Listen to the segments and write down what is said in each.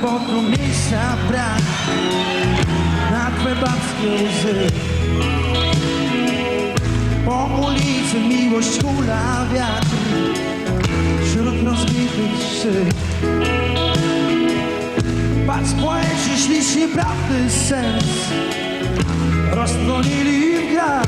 płaczewka, bo tu miejsca brak. Na twe babskie łzy. Po ulicy miłość hula wiatr. Wśród rozbitych szyb Patrz poeci śliczni prawdy sens. Roztronili w grach.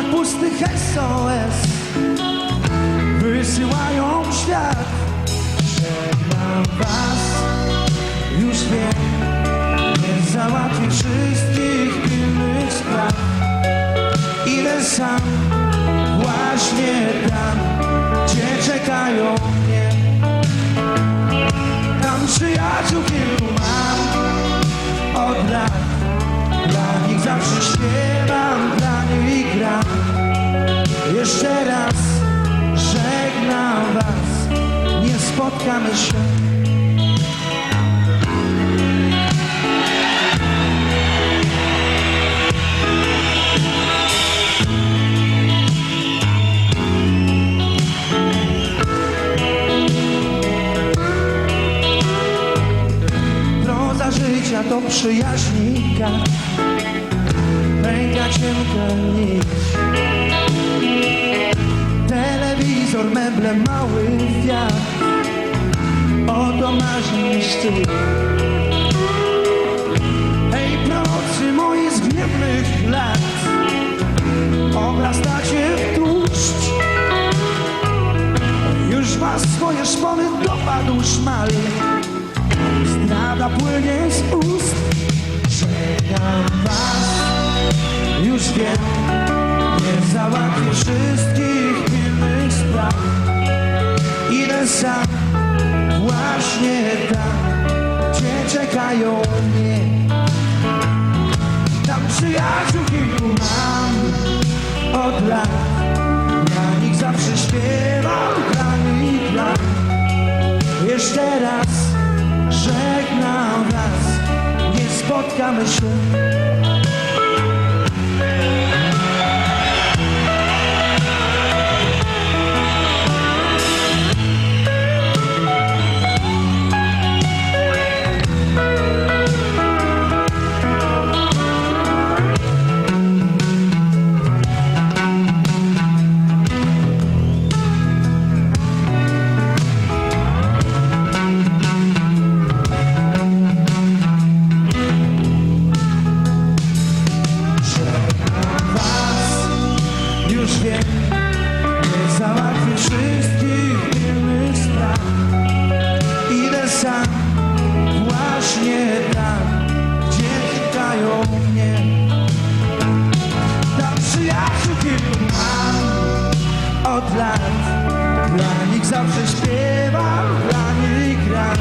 W pustych SOS Wysyłają wszystkich pilnych spraw Idę sam Właśnie tam Gdzie czekają mnie Tam przyjaciół wielu mam. Od lat Dla nich zawsze śpiewam Dla nich gram. Jeszcze raz Żegnam was. Nie spotkamy się życia to przyjaźnika Pęka cienka nić Telewizor, meble, mały wiatr. Oto marzeń szczyt Hej, procy moi z gniewnych lat. Obrastacie w tłuszcz. Już was swoje szpony dopadł szmal. Zdrada płynie z ust Żegnam was. Już wiem Nie załatwię wszystkich pilnych spraw. Idę sam Właśnie tam Gdzie czekają mnie. Tam przyjaciół kilku mam. Od lat Dla nich zawsze śpiewam Dla nich gram jeszcze raz żegnam was, spotkamy się. Sam, właśnie tam, gdzie czekają mnie. Tam przyjaciół kilku mam od lat, dla nich zawsze śpiewam, dla nich gram.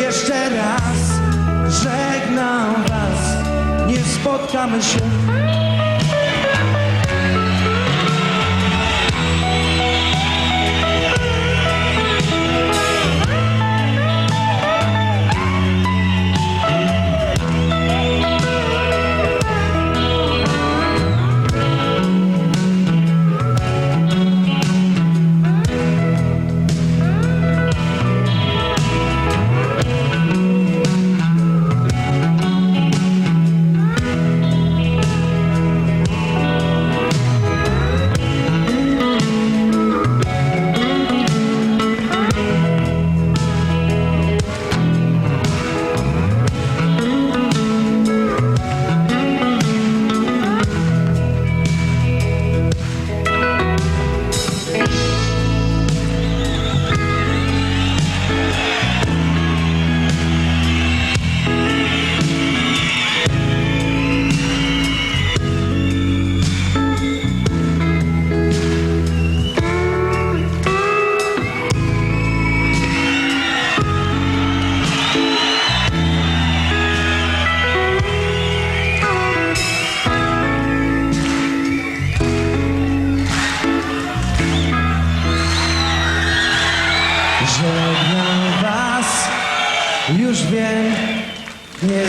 Jeszcze raz żegnam was, nie spotkamy się.